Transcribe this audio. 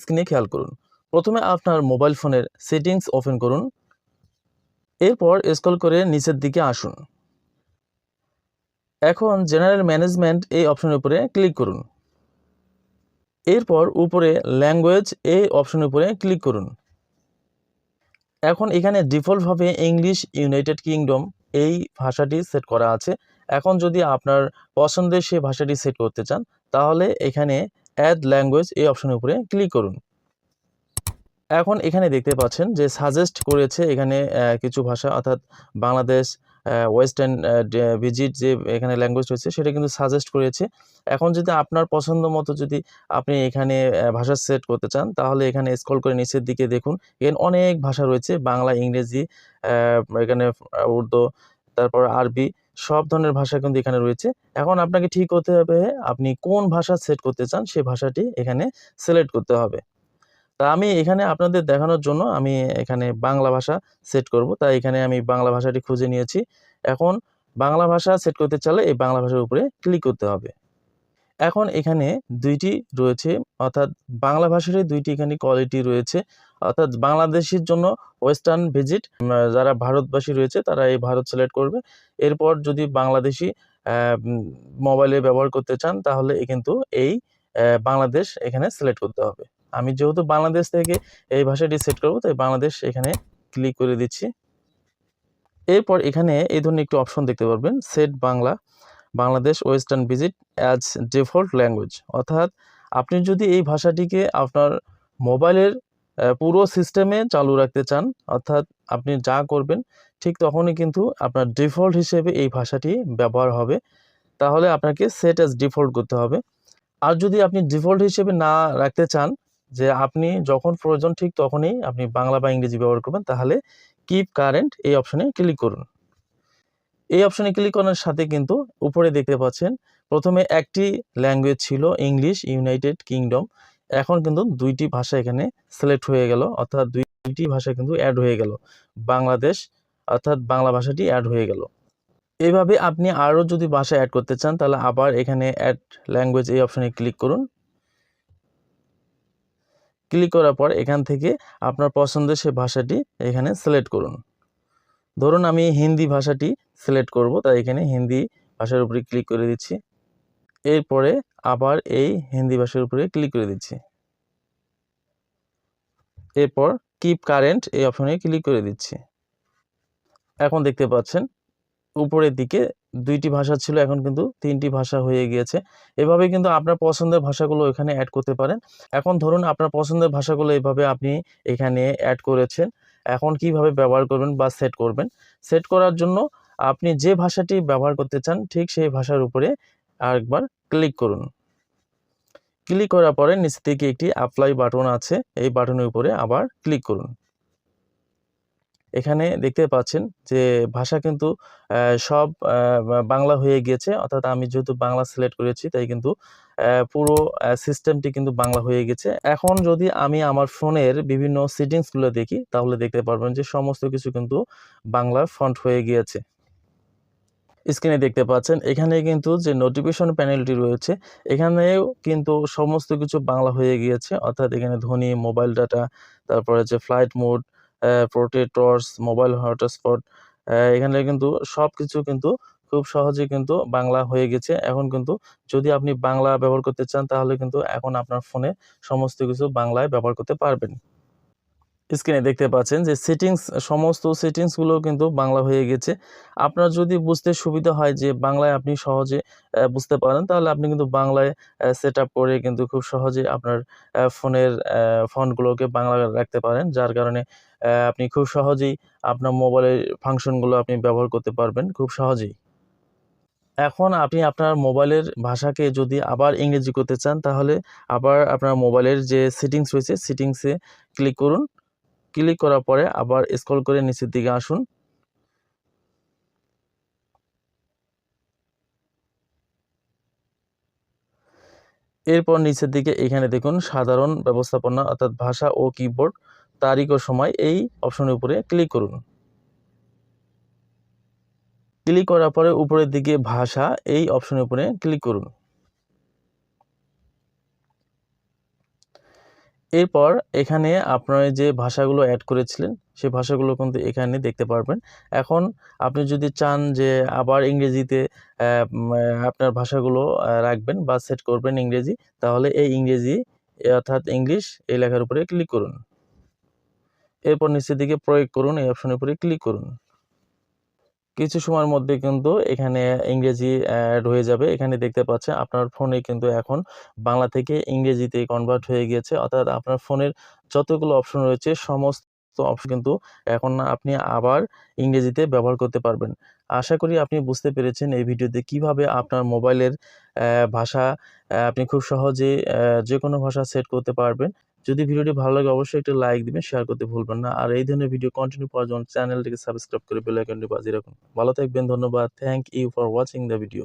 স্ক্রিনে খেয়াল করুন। প্রথমে আপনার মোবাইল ফোনের সেটিংস ওপেন করুন। এরপর স্ক্রল করে নিচের দিকে আসুন। এখন জেনারেল ম্যানেজমেন্ট এই অপশনের উপরে ক্লিক করুন। এরপর উপরে ল্যাঙ্গুয়েজ এই অপশনের উপরে ক্লিক করুন। এখন এখানে ডিফল্টভাবে ইংলিশ ইউনাইটেড কিংডম এই ভাষাটি সেট করা আছে। এখন যদি আপনার পছন্দের সেই ভাষাটি সেট করতে চান, তাহলে এখানে অ্যাড ল্যাঙ্গুয়েজ এই অপশনের উপরে ক্লিক করুন। এখন এখানে দেখতে পাচ্ছেন যে সাজেস্ট করেছে এখানে কিছু ভাষা, অর্থাৎ বাংলাদেশ ওয়েস্টার্ন ভিজিট যে এখানে ল্যাঙ্গুয়েজ রয়েছে সেটা কিন্তু সাজেস্ট করেছে। এখন যদি আপনার পছন্দ মতো যদি আপনি এখানে ভাষা সেট করতে চান, তাহলে এখানে স্ক্রল করে নিচের দিকে দেখুন। এখানে অনেক ভাষা রয়েছে, বাংলা, ইংরেজি এখানে উর্দু, তারপর আরবি সব ধরনের ভাষা কিন্তু এখানে রয়েছে। এখন আপনাকে ঠিক করতে হবে, আপনি কোন ভাষা সেট করতে চান, সেই ভাষাটি এখানে সিলেক্ট করতে হবে। তা আমি এখানে আপনাদের দেখানোর জন্য আমি এখানে বাংলা ভাষা সেট করব। তাই এখানে আমি বাংলা ভাষাটি খুঁজে নিয়েছি। এখন বাংলা ভাষা সেট করতে চাইলে এই বাংলা ভাষার উপরে ক্লিক করতে হবে। এখন এখানে দুইটি রয়েছে, অর্থাৎ বাংলা ভাষারই দুইটি এখানে কোয়ালিটি রয়েছে। অর্থাৎ বাংলাদেশের জন্য ওয়েস্টার্ন ভিজিট যারা ভারতবাসী রয়েছে তারা এই ভারত সিলেক্ট করবে। এরপর যদি বাংলাদেশি মোবাইলে ব্যবহার করতে চান তাহলে কিন্তু এই বাংলাদেশ এখানে সিলেক্ট করতে হবে। আমি যেহেতু বাংলাদেশ থেকে এই ভাষাটি সেট করব, তাই বাংলাদেশ এখানে ক্লিক করে দিচ্ছি। এরপর এখানে এই ধরনের একটি অপশন দেখতে পারবেন, set Bangla, Bangladesh western visit as default language. অর্থাৎ আপনি যদি এই ভাষাটিকে আপনার মোবাইলের পুরো সিস্টেমে চালু রাখতে চান, অর্থাৎ আপনি যা করবেন, ঠিক তখনই কিন্তু আপনার ডিফল্ট হিসেবে এই ভাষাটি ব্যবহার হবে। তাহলে আপনাকে সেট অ্যাজ ডিফল্ট করতে হবে। আর যদি আপনি ডিফল্ট হিসেবে না রাখতে চান, যে আপনি যখন প্রয়োজন ঠিক তখনই আপনি বাংলা বা ইংরেজি ব্যবহার করবেন, তাহলে কিপ কারেন্ট এই অপশনে ক্লিক করুন। এই অপশনে ক্লিক করার সাথে কিন্তু উপরে দেখতে পাচ্ছেন, প্রথমে একটি ল্যাঙ্গুয়েজ ছিল ইংলিশ ইউনাইটেড কিংডম এখন কিন্তু দুইটি ভাষা এখানে সিলেক্ট হয়ে গেল, অর্থাৎ দুইটি ভাষা কিন্তু অ্যাড হয়ে গেল। বাংলাদেশ, অর্থাৎ বাংলা ভাষাটি অ্যাড হয়ে গেল। এইভাবে আপনি আরও যদি ভাষা অ্যাড করতে চান, তাহলে আবার এখানে অ্যাড ল্যাঙ্গুয়েজ এই অপশনে ক্লিক করুন। ক্লিক করার পর এখান থেকে আপনার পছন্দের সে ভাষাটি এখানে সিলেক্ট করুন। ধরুন আমি হিন্দি ভাষাটি সিলেক্ট করব, তাই এখানে হিন্দি ভাষার উপরে ক্লিক করে দিচ্ছি। এরপরে আবার এই হিন্দি ভাষার উপরে ক্লিক করে দিচ্ছি। এরপর কিপ কারেন্ট এই অপশনে ক্লিক করে দিচ্ছি। এখন দেখতে পাচ্ছেন, উপরের দিকে দুইটি ভাষা ছিল, এখন কিন্তু তিনটি ভাষা হয়ে গিয়েছে। এভাবে কিন্তু আপনার পছন্দের ভাষাগুলো এখানে অ্যাড করতে পারেন। এখন ধরুন আপনার পছন্দের ভাষাগুলো এভাবে আপনি এখানে অ্যাড করেছেন। এখন কীভাবে ব্যবহার করবেন বা সেট করবেন? সেট করার জন্য আপনি যে ভাষাটি ব্যবহার করতে চান, ঠিক সেই ভাষার উপরে আরেকবার ক্লিক করুন। ক্লিক করার পরে নিচ থেকে একটি অ্যাপ্লাই বাটন আছে, এই বাটনের উপরে আবার ক্লিক করুন। এখানে দেখতে পাচ্ছেন যে ভাষা কিন্তু সব বাংলা হয়ে গিয়েছে, অর্থাৎ আমি যেহেতু বাংলা সিলেক্ট করেছি, তাই কিন্তু পুরো সিস্টেমটি কিন্তু বাংলা হয়ে গেছে এখন যদি আমি আমার ফোনের বিভিন্ন সেটিংসগুলো দেখি, তাহলে দেখতে পারবেন যে সমস্ত কিছু কিন্তু বাংলা ফন্ট হয়ে গিয়েছে। স্ক্রিনে দেখতে পাচ্ছেন। এখানে কিন্তু যে নোটিফিকেশন প্যানেলটি রয়েছে, এখানেও কিন্তু সমস্ত কিছু বাংলা হয়ে গিয়েছে। অর্থাৎ এখানে ধ্বনি মোবাইল ডাটা তারপরে হচ্ছে ফ্লাইট মোড প্রোটেটর্স মোবাইল হটস্পট এখানে কিন্তু সব কিছু কিন্তু খুব সহজে কিন্তু বাংলা হয়ে গেছে। এখন কিন্তু যদি আপনি বাংলা ব্যবহার করতে চান, তাহলে কিন্তু এখন আপনার ফোনে সমস্ত কিছু বাংলায় ব্যবহার করতে পারবেন। স্ক্রিনে দেখতে পাচ্ছেন যে সেটিংস সমস্ত সেটিংসগুলো কিন্তু বাংলা হয়ে গেছে। আপনার যদি বুঝতে সুবিধা হয় যে বাংলায় আপনি সহজে বুঝতে পারেন, তাহলে আপনি কিন্তু বাংলায় সেট করে কিন্তু খুব সহজে আপনার ফোনের ফন্টগুলোকে বাংলা রাখতে পারেন, যার কারণে আপনি খুব সহজেই আপনার মোবাইলের ফাংশনগুলো আপনি ব্যবহার করতে পারবেন খুব সহজেই। এখন আপনি আপনার মোবাইলের ভাষাকে যদি আবার ইংরেজি করতে চান, তাহলে আবার আপনার মোবাইলের যে সেটিংস রয়েছে সেটিংসে ক্লিক করুন। ক্লিক করার পরে আবার স্ক্রল করে নিচের দিকে আসুন। এরপর নিচের দিকে এখানে দেখুন সাধারণ ব্যবস্থাপনা অর্থাৎ ভাষা ও কিবোর্ড তারিখ ও সময় এই অপশনের উপরে ক্লিক করুন। ক্লিক করার পরে উপরের দিকে ভাষা এই অপশনের উপরে ক্লিক করুন। এরপর এখানে আপনার যে ভাষাগুলো অ্যাড করেছিলেন সেই ভাষাগুলো কিন্তু এখানে দেখতে পারবেন। এখন আপনি যদি চান যে আবার ইংরেজিতে আপনার ভাষাগুলো রাখবেন বা সেট করবেন ইংরেজি, তাহলে এই ইংরেজি, অর্থাৎ ইংলিশ এই লেখার উপরে ক্লিক করুন। এরপর নিচের দিকে প্রয়োগ করুন, এই অপশনের উপরে ক্লিক করুন। কিছু সময়ের মধ্যে কিন্তু এখানে ইংরেজি অ্যাড হয়ে যাবে। এখানে দেখতে পাচ্ছেন আপনার ফোনে কিন্তু এখন বাংলা থেকে ইংরেজিতে কনভার্ট হয়ে গিয়েছে। অর্থাৎ আপনার ফোনের যতগুলো অপশন রয়েছে, সমস্ত অপশন কিন্তু এখন আপনি আবার ইংরেজিতে ব্যবহার করতে পারবেন। আশা করি আপনি বুঝতে পেরেছেন এই ভিডিওতে কীভাবে আপনার মোবাইলের ভাষা আপনি খুব সহজে যে কোনো ভাষা সেট করতে পারবেন। যদি ভিডিওটি ভালো লাগে অবশ্যই একটা লাইক দিবেন শেয়ার করতে ভুলবেন না। আর এই ধরনের ভিডিও কন্টিনিউ পাওয়ার জন্য চ্যানেলটিকে সাবস্ক্রাইব করে বেল আইকনটি বাজিয়ে রাখুন। ভালো থাকবেন, ধন্যবাদ। Thank you for watching the video